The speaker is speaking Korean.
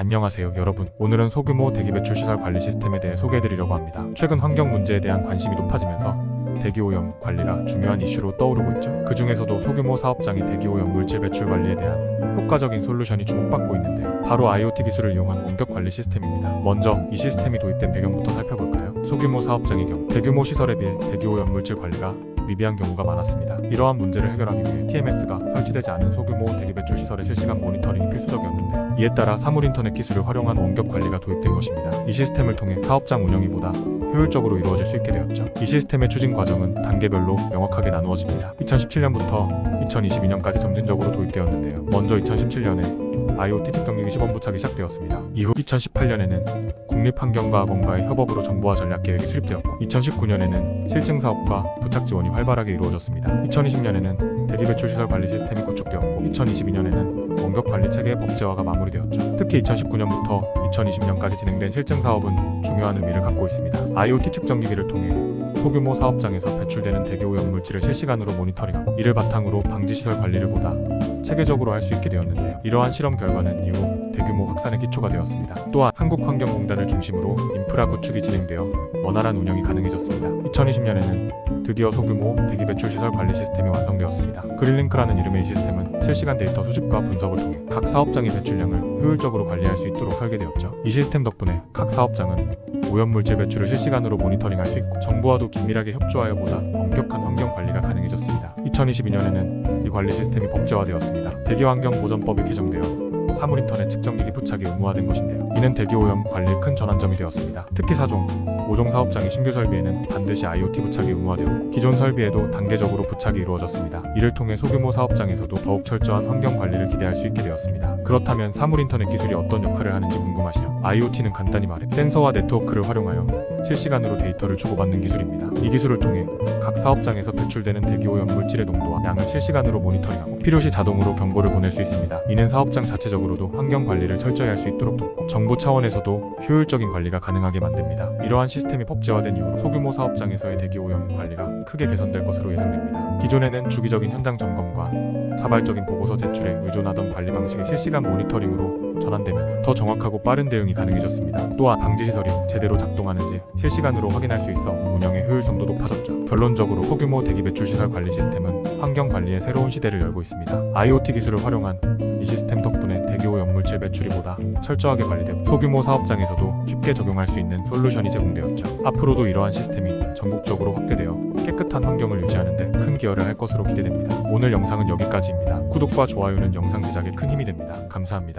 안녕하세요 여러분. 오늘은 소규모 대기 배출 시설 관리 시스템에 대해 소개해드리려고 합니다. 최근 환경 문제에 대한 관심이 높아지면서 대기오염 관리가 중요한 이슈로 떠오르고 있죠. 그 중에서도 소규모 사업장의 대기오염 물질 배출 관리에 대한 효과적인 솔루션이 주목받고 있는데요 바로 IoT 기술을 이용한 원격 관리 시스템입니다. 먼저 이 시스템이 도입된 배경부터 살펴볼까요? 소규모 사업장의 경우 대규모 시설에 비해 대기오염 물질 관리가 미비한 경우가 많았습니다. 이러한 문제를 해결하기 위해 TMS가 설치되지 않은 소규모 대기 배출 시설의 실시간 모니터링이 필수적이었는데요. 이에 따라 사물 인터넷 기술을 활용한 원격 관리가 도입된 것입니다. 이 시스템을 통해 사업장 운영이 보다 효율적으로 이루어질 수 있게 되었죠. 이 시스템의 추진 과정은 단계별로 명확하게 나누어집니다. 2017년부터 2022년까지 점진적으로 도입되었는데요. 먼저 2017년에 IoT 특경기기 시범 부착이 시작되었습니다. 이후 2018년에는 국립환경과학원과의 협업으로 정보화 전략 계획이 수립되었고 2019년에는 실증 사업과 부착 지원이 활발하게 이루어졌습니다. 2020년에는 대기 배출 시설 관리 시스템이 구축되었고 2022년에는 원격 관리 체계의 법제화가 마무리되었죠. 특히 2019년부터 2020년까지 진행된 실증 사업은 중요한 의미를 갖고 있습니다. IoT 측정기기를 통해 소규모 사업장에서 배출되는 대기오염 물질을 실시간으로 모니터링하고 이를 바탕으로 방지 시설 관리를 보다 체계적으로 할 수 있게 되었는데요. 이러한 실험 결과 는 이후 대규모 확산의 기초가 되었습니다. 또한 한국환경공단을 중심으로 인프라 구축이 진행되어 원활한 운영이 가능해졌습니다. 2020년에는 드디어 소규모 대기 배출 시설 관리 시스템이 완성되었습니다. 그린링크라는 이름의 이 시스템은 실시간 데이터 수집과 분석을 통해 각 사업장의 배출량을 효율적으로 관리할 수 있도록 설계되었죠. 이 시스템 덕분에 각 사업장은 오염물질 배출을 실시간으로 모니터링할 수 있고 정부와도 긴밀하게 협조하여 보다 엄격한 환경 관리가 가능해졌습니다. 2022년에는 이 관리 시스템이 법제화되었습니다. 대기환경보전법이 개정되어 사물인터넷 측정기기 부착이 의무화된 것인데요. 이는 대기오염 관리에 큰 전환점이 되었습니다. 특히 4종, 5종 사업장의 신규 설비에는 반드시 IoT 부착이 의무화되었고 기존 설비에도 단계적으로 부착이 이루어졌습니다. 이를 통해 소규모 사업장에서도 더욱 철저한 환경 관리를 기대할 수 있게 되었습니다. 그렇다면 사물 인터넷 기술이 어떤 역할을 하는지 궁금하시죠? IoT는 간단히 말해 센서와 네트워크를 활용하여 실시간으로 데이터를 주고받는 기술입니다. 이 기술을 통해 각 사업장에서 배출되는 대기오염 물질의 농도와 양을 실시간으로 모니터링하고 필요시 자동으로 경고를 보낼 수 있습니다. 이는 사업장 자체적으로도 환경 관리를 철저히 할 수 있도록 돕고 정부 차원에서도 효율적인 관리가 가능하게 만듭니다. 이러한 시스템이 법제화된 이후로 소규모 사업장에서의 대기오염 관리가 크게 개선될 것으로 예상됩니다. 기존에는 주기적인 현장 점검과 자발적인 보고서 제출에 의존하던 관리 방식이 실시간 모니터링으로 전환되면서 더 정확하고 빠른 대응이 가능해졌습니다. 또한 방지 시설이 제대로 작동하는지 실시간으로 확인할 수 있어 운영의 효율성도 높아졌죠. 결론적으로 소규모 대기 배출 시설 관리 시스템은 환경 관리의 새로운 시대를 열고 있습니다. IoT 기술을 활용한 이 시스템 덕분에 대기오염 물질 배출이 보다 철저하게 관리되고 소규모 사업장에서도 쉽게 적용할 수 있는 솔루션이 제공되었죠. 앞으로도 이러한 시스템이 전국적으로 확대되어 깨끗한 환경을 유지하는 데 큰 기여를 할 것으로 기대됩니다. 오늘 영상은 여기까지입니다. 구독과 좋아요는 영상 제작에 큰 힘이 됩니다. 감사합니다.